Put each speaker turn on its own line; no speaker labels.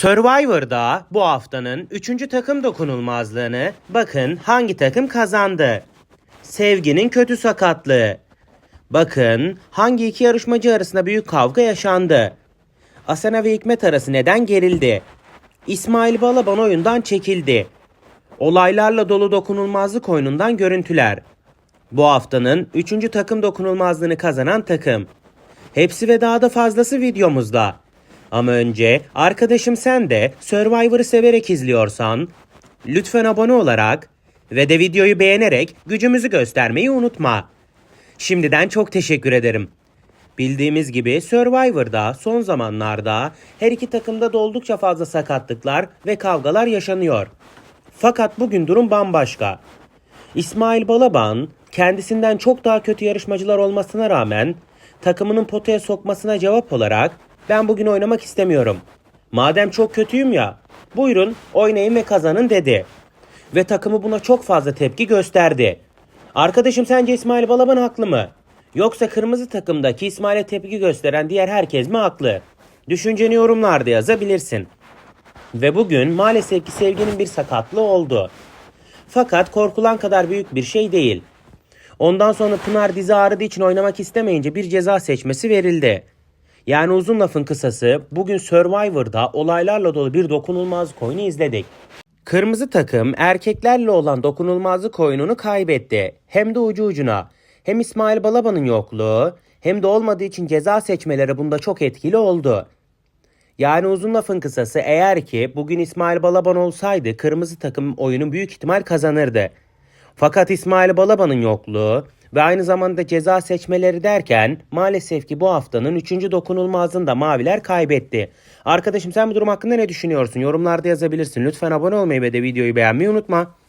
Survivor'da bu haftanın 3. takım dokunulmazlığını bakın hangi takım kazandı. Sevginin kötü sakatlığı. Bakın hangi iki yarışmacı arasında büyük kavga yaşandı. Asena ve Hikmet arası neden gerildi? İsmail Balaban oyundan çekildi. Olaylarla dolu dokunulmazlık oyunundan görüntüler. Bu haftanın 3. takım dokunulmazlığını kazanan takım. Hepsi ve daha da fazlası videomuzda. Ama önce arkadaşım sen de Survivor'ı severek izliyorsan lütfen abone olarak ve de videoyu beğenerek gücümüzü göstermeyi unutma. Şimdiden çok teşekkür ederim. Bildiğimiz gibi Survivor'da son zamanlarda her iki takımda da oldukça fazla sakatlıklar ve kavgalar yaşanıyor. Fakat bugün durum bambaşka. İsmail Balaban kendisinden çok daha kötü yarışmacılar olmasına rağmen takımının potaya sokmasına cevap olarak ben bugün oynamak istemiyorum. Madem çok kötüyüm ya buyurun oynayın ve kazanın dedi. Ve takımı buna çok fazla tepki gösterdi. Arkadaşım sence İsmail Balaban haklı mı? Yoksa kırmızı takımdaki İsmail'e tepki gösteren diğer herkes mi haklı? Düşünceni yorumlarda yazabilirsin. Ve bugün maalesef ki Sevgi'nin bir sakatlığı oldu. Fakat korkulan kadar büyük bir şey değil. Ondan sonra Pınar dizi ağrıdığı için oynamak istemeyince bir ceza seçmesi verildi. Yani uzun lafın kısası bugün Survivor'da olaylarla dolu bir dokunulmazlık oyunu izledik. Kırmızı takım erkeklerle olan dokunulmazlık oyununu kaybetti. Hem de ucu ucuna. Hem İsmail Balaban'ın yokluğu hem de olmadığı için ceza seçmeleri bunda çok etkili oldu. Yani uzun lafın kısası eğer ki bugün İsmail Balaban olsaydı kırmızı takım oyunu büyük ihtimal kazanırdı. Fakat İsmail Balaban'ın yokluğu ve aynı zamanda ceza seçmeleri derken maalesef ki bu haftanın 3. dokunulmazlığını da maviler kaybetti. Arkadaşım sen bu durum hakkında ne düşünüyorsun? Yorumlarda yazabilirsin. Lütfen abone olmayı ve de videoyu beğenmeyi unutma.